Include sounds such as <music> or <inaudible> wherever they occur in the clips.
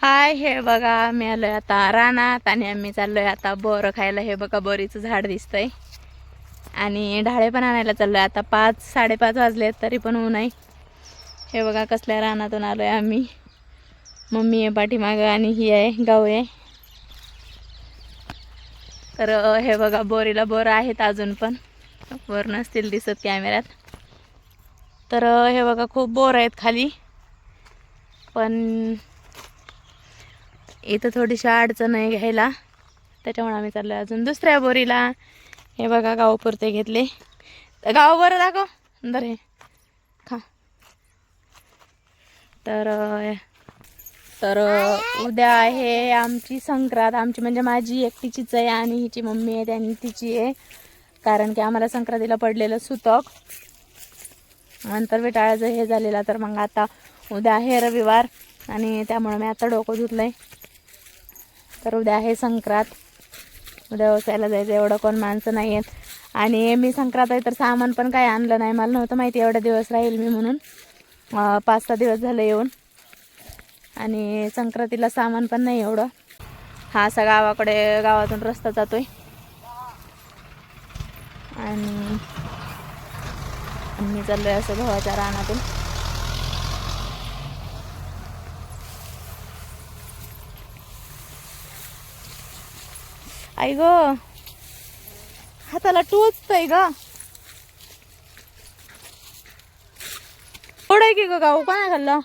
हाय हे बघा मी आलोय आता रानात आणि आम्ही चाललोय आता बोरं खायला. हे बघा बोरीचं झाड दिसतंय. आणि ढाळे पण आणायला चाललोय. आता पाच साडेपाच वाजले तरी पण ऊन आहे. हे बघा कसल्या रानातून आलोय आम्ही. मम्मी आहे पाठीमागं आणि ही आहे गाव आहे. तर हे बघा बोरीला बोरं आहेत अजून पण. वर नसतील दिसत कॅमेऱ्यात. तर हे बघा खूप बोर आहेत खाली. पण इथं थोडीशी अडचण आहे घ्यायला. त्याच्यामुळे आम्ही चाललो अजून दुसऱ्या बोरीला. हे बघा गावपुरते घेतले. गाव बरं दाखव. अंदर हे खा. तर तर उद्या आहे आमची संक्रांत. आमची म्हणजे माझी एकटीचीच आहे आणि हिची मम्मी आहे आणि तिची आहे. कारण की आम्हाला संक्रांतीला पडलेलं सुतक. नंतर विटाळाचं हे झालेलं तर मग आता उद्या आहे रविवार आणि त्यामुळं मी आता डोकं धुतलं आहे तर उद्या आहे संक्रांत. उद्या व्यवसायाला जायचं एवढं कोण माणसं नाही आहेत आणि मी संक्रांत आहे तर सामान पण काही आणलं नाही मला नव्हतं माहिती एवढे दिवस राहील मी म्हणून. पाच सहा दिवस झाले येऊन. आणि संक्रांतीला सामान पण नाही एवढं. हा असा गावाकडे गावातून रस्ता जातोय. आणि आम्ही चाललोय असं गव्हाच्या रानातून. आई ग. हाताला टोचतय ग. आहे की ग गाऊ? कोणा खाल्लं?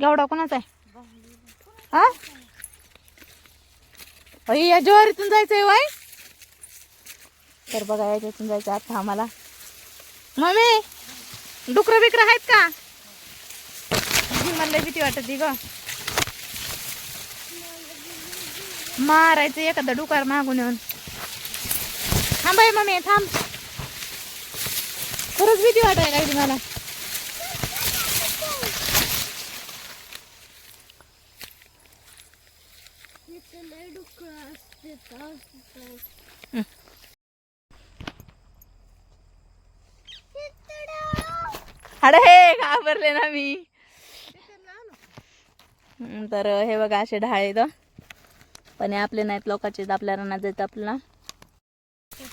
गावडा एवढा कोणाचा आहे? हा? अय, या ज्वारीतून जायचंय वाय तर बघा याच्यातून जायचं आता आम्हाला. मम्मी डुकर बिकर आहेत का? <laughs> म्हणलं भीती वाटत ग. मारायचं एखादा डुकार मागून येऊन. थांबाय मम्मी थांब. खरंच भीती वाटाय काय तुम्हाला अरे हे घाबरले ना मी. तर हे बघा असे ढाळे तर पण हे आपले नाहीत लोकांचे आपल्या रानात जायचं आपल्याला.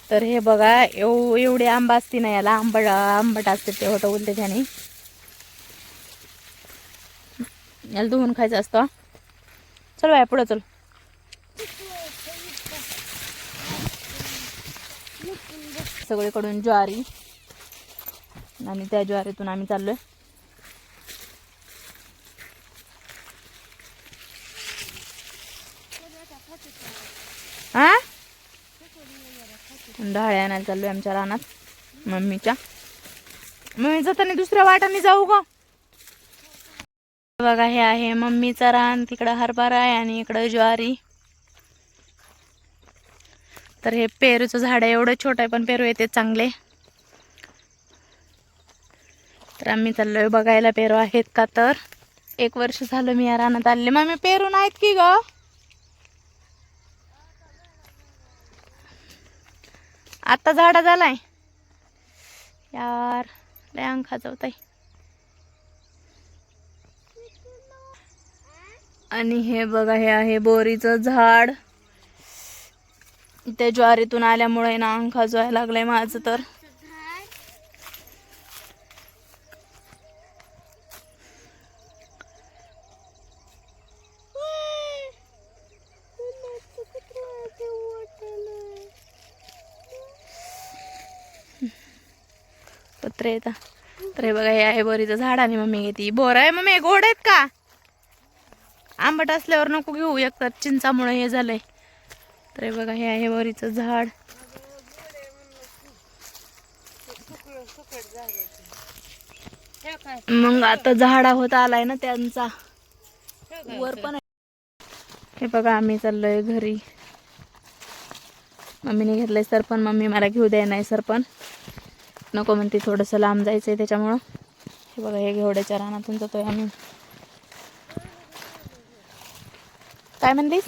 तर हे बघा एव एवढे आंबा असते ना याला आंबट आंबट असते ते होतं बोलते त्याने याला धुवून खायचं असतं. चल बाय पुढं चल. सगळीकडून ज्वारी. आणि त्या ज्वारीतून आम्ही चाललोय हा डाळे आणायला चाललोय आमच्या रानात मम्मीच्या. मम्मी जाताना दुसऱ्या वाटाने जाऊ का बघा हे आहे मम्मीचं रान. तिकडं हरभरा आहे आणि इकडं ज्वारी. तर हे पेरूचं झाड आहे. एवढं छोटं आहे पण पेरू येते चांगले. तर आम्ही चाललोय बघायला. पेरू आहेत का तर? एक वर्ष झालं मी या रानात आले मम्मी पेरू नाहीत की ग? आता झाडा झालाय. यार लय अंग खाजवत आहे आणि हे बघा हे आहे बोरीचं झाड. त्या ज्वारीतून आल्यामुळे ना अंग खाजवायला लागलंय माझं तर. पत्र येतं तर हे बघा हे आहे बोरीचं झाड आणि मम्मी घेते बोर. आहे मम्मी गोड आहेत का? आंबट असल्यावर नको घेऊ एक तर चिंचामुळे हे झालंय. तर हे बघा हे आहे बोरीचं झाड. मग आता झाडा होत आलाय ना त्यांचा. वर पण आहे. हे बघा आम्ही चाललोय घरी. मम्मीने घेतलंय सरपण. मम्मी मला घेऊ द्याय नाही सरपण. नको म्हणते थोडंसं लांब जायचं आहे त्याच्यामुळं. हे बघा हे घेवड्याच्या रानातून जातोय आम्ही. काय म्हणतेस?